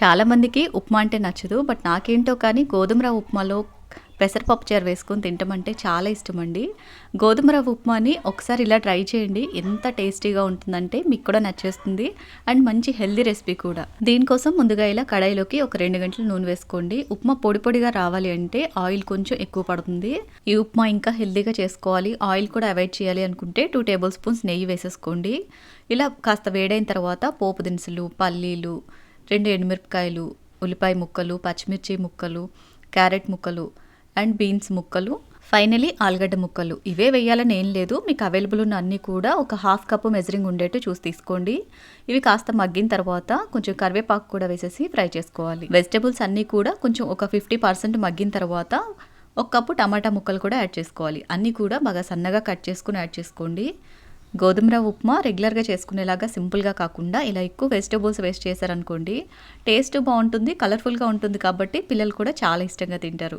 చాలామందికి ఉప్మా అంటే నచ్చదు బట్ నాకేంటో కానీ గోధుమ రవ్వ ఉప్మాలో పెసరపప్పు చారు వేసుకొని తింటామంటే చాలా ఇష్టం అండి గోధుమ రవ్వ ఉప్మాని ఒకసారి ఇలా ట్రై చేయండి. ఎంత టేస్టీగా ఉంటుందంటే మీకు కూడా నచ్చేస్తుంది. అండ్ మంచి హెల్దీ రెసిపీ కూడా. దీనికోసం ముందుగా ఇలా కడాయిలోకి ఒక రెండు గంటలు నూనె వేసుకోండి. ఉప్మా పొడి పొడిగా రావాలి అంటే ఆయిల్ కొంచెం ఎక్కువ పడుతుంది. ఈ ఉప్మా ఇంకా హెల్దీగా చేసుకోవాలి. ఆయిల్ కూడా అవాయిడ్ చేయాలి అనుకుంటే టూ టేబుల్ స్పూన్స్ నెయ్యి వేసేసుకోండి. ఇలా కాస్త వేడైన తర్వాత పోపు దినుసులు పల్లీలు రెండు ఎండుమిరపకాయలు ఉల్లిపాయ ముక్కలు పచ్చిమిర్చి ముక్కలు క్యారెట్ ముక్కలు అండ్ బీన్స్ ముక్కలు. ఫైనలీ ఆలుగడ్డ ముక్కలు. ఇవే వేయాలని ఏం లేదు. మీకు అవైలబుల్ ఉన్న అన్నీ కూడా ఒక హాఫ్ కప్పు మెజరింగ్ ఉండేట్టు చూసి తీసుకోండి. ఇవి కాస్త మగ్గిన తర్వాత కొంచెం కరివేపాకు కూడా వేసేసి ఫ్రై చేసుకోవాలి. వెజిటబుల్స్ అన్నీ కూడా కొంచెం ఒక ఫిఫ్టీ పర్సెంట్ మగ్గిన తర్వాత ఒక కప్పు టమాటా ముక్కలు కూడా యాడ్ చేసుకోవాలి. అన్నీ కూడా బాగా సన్నగా కట్ చేసుకుని యాడ్ చేసుకోండి. గోధుమ రవ్వ ఉప్మా రెగ్యులర్గా చేసుకునేలాగా సింపుల్గా కాకుండా ఇలా ఎక్కువ వెజిటబుల్స్ వేస్ట్ చేశారనుకోండి టేస్ట్ బాగుంటుంది కలర్ఫుల్గా ఉంటుంది కాబట్టి పిల్లలు కూడా చాలా ఇష్టంగా తింటారు.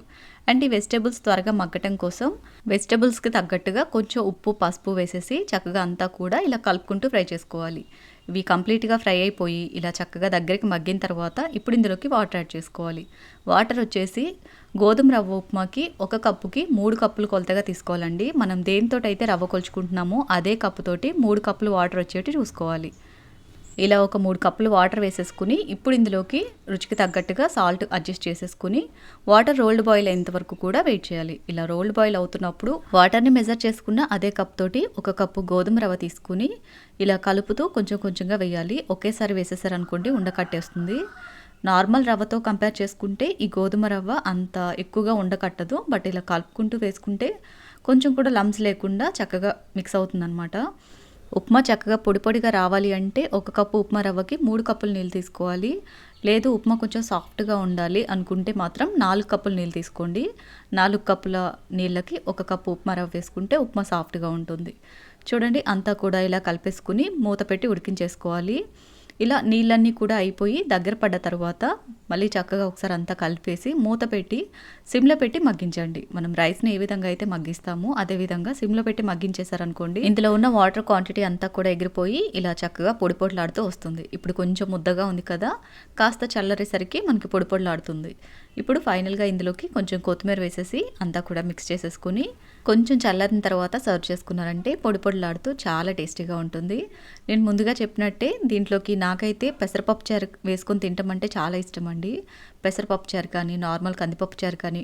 అండ్ ఈ వెజిటబుల్స్ త్వరగా మగ్గటం కోసం వెజిటబుల్స్కి తగ్గట్టుగా కొంచెం ఉప్పు పసుపు వేసేసి చక్కగా అంతా కూడా ఇలా కలుపుకుంటూ ఫ్రై చేసుకోవాలి. ఇవి కంప్లీట్గా ఫ్రై అయిపోయి ఇలా చక్కగా దగ్గరికి మగ్గిన తర్వాత ఇప్పుడు ఇందులోకి వాటర్ యాడ్ చేసుకోవాలి. వాటర్ వచ్చేసి గోధుమ రవ్వ ఉప్మాకి ఒక కప్పుకి మూడు కప్పులు కొలతగా తీసుకోవాలండి. మనం దేనితోటైతే అయితే రవ్వ కొలుచుకుంటున్నామో అదే కప్పుతోటి మూడు కప్పులు వాటర్ వచ్చేటి చూసుకోవాలి. ఇలా ఒక మూడు కప్పులు వాటర్ వేసేసుకుని ఇప్పుడు ఇందులోకి రుచికి తగ్గట్టుగా సాల్ట్ అడ్జస్ట్ చేసేసుకుని వాటర్ రోల్డ్ బాయిల్ అయ్యేంత వరకు కూడా వెయిట్ చేయాలి. ఇలా రోల్డ్ బాయిల్ అవుతున్నప్పుడు వాటర్ని మెజర్ చేసుకున్న అదే కప్ తోటి ఒక కప్పు గోధుమ రవ్వ తీసుకుని ఇలా కలుపుతూ కొంచెం కొంచెంగా వేయాలి. ఒకేసారి వేసేసారనుకోండి ఉండకట్టేస్తుంది నార్మల్ రవ్వతో కంపేర్ చేసుకుంటే ఈ గోధుమ రవ్వ అంత ఎక్కువగా ఉండకట్టదు బట్ ఇలా కలుపుకుంటూ వేసుకుంటే కొంచెం కూడా లమ్స్ లేకుండా చక్కగా మిక్స్ అవుతుందన్నమాట. ఉప్మా చక్కగా పొడి పొడిగా రావాలి అంటే ఒక కప్పు ఉప్మా రవ్వకి మూడు కప్పులు నీళ్ళు తీసుకోవాలి. లేదు ఉప్మా కొంచెం సాఫ్ట్గా ఉండాలి అనుకుంటే మాత్రం నాలుగు కప్పులు నీళ్ళు తీసుకోండి. నాలుగు కప్పుల నీళ్ళకి ఒక కప్పు ఉప్మా రవ్వ వేసుకుంటే ఉప్మా సాఫ్ట్గా ఉంటుంది. చూడండి అంతా కూడా ఇలా కలిపేసుకుని మూత పెట్టి ఉడికించేసుకోవాలి. ఇలా నీళ్ళన్నీ కూడా అయిపోయి దగ్గర పడ్డ తర్వాత మళ్ళీ చక్కగా ఒకసారి అంతా కలిపేసి మూత పెట్టి సిమ్లో పెట్టి మగ్గించండి. మనం రైస్ని ఏ విధంగా అయితే మగ్గిస్తామో అదే విధంగా సిమ్లో పెట్టి మగ్గించేసారనుకోండి ఇందులో ఉన్న వాటర్ క్వాంటిటీ అంతా కూడా ఎగిరిపోయి ఇలా చక్కగా పొడి పొడిలాడుతూ వస్తుంది. ఇప్పుడు కొంచెం ముద్దగా ఉంది కదా కాస్త చల్లరేసరికి మనకి పొడి పొడిలాడుతుంది. ఇప్పుడు ఫైనల్గా ఇందులోకి కొంచెం కొత్తిమీర వేసేసి అంతా కూడా మిక్స్ చేసేసుకుని కొంచెం చల్లారిన తర్వాత సర్వ్ చేసుకున్నారంటే పొడి పొడిలాడుతూ చాలా టేస్టీగా ఉంటుంది. నేను ముందుగా చెప్పినట్టే దీంట్లోకి నాకైతే పెసరపప్పు చారు వేసుకొని తింటామంటే చాలా ఇష్టం అండి పెసరపప్పు చారు కానీ నార్మల్ కందిపప్పు చారు కానీ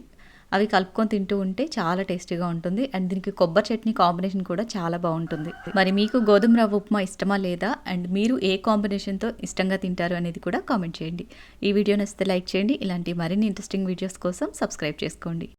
అవి కలుపుకొని తింటూ ఉంటే చాలా టేస్టీగా ఉంటుంది. అండ్ దీనికి కొబ్బరి చట్నీ కాంబినేషన్ కూడా చాలా బాగుంటుంది. మరి మీకు గోధుమ రవ్వ ఉప్మా ఇష్టమా లేదా? అండ్ మీరు ఏ కాంబినేషన్తో ఇష్టంగా తింటారు అనేది కూడా కామెంట్ చేయండి. ఈ వీడియో నచ్చితే లైక్ చేయండి. ఇలాంటి మరిన్ని ఇంట్రెస్టింగ్ వీడియోస్ కోసం సబ్స్క్రైబ్ చేసుకోండి.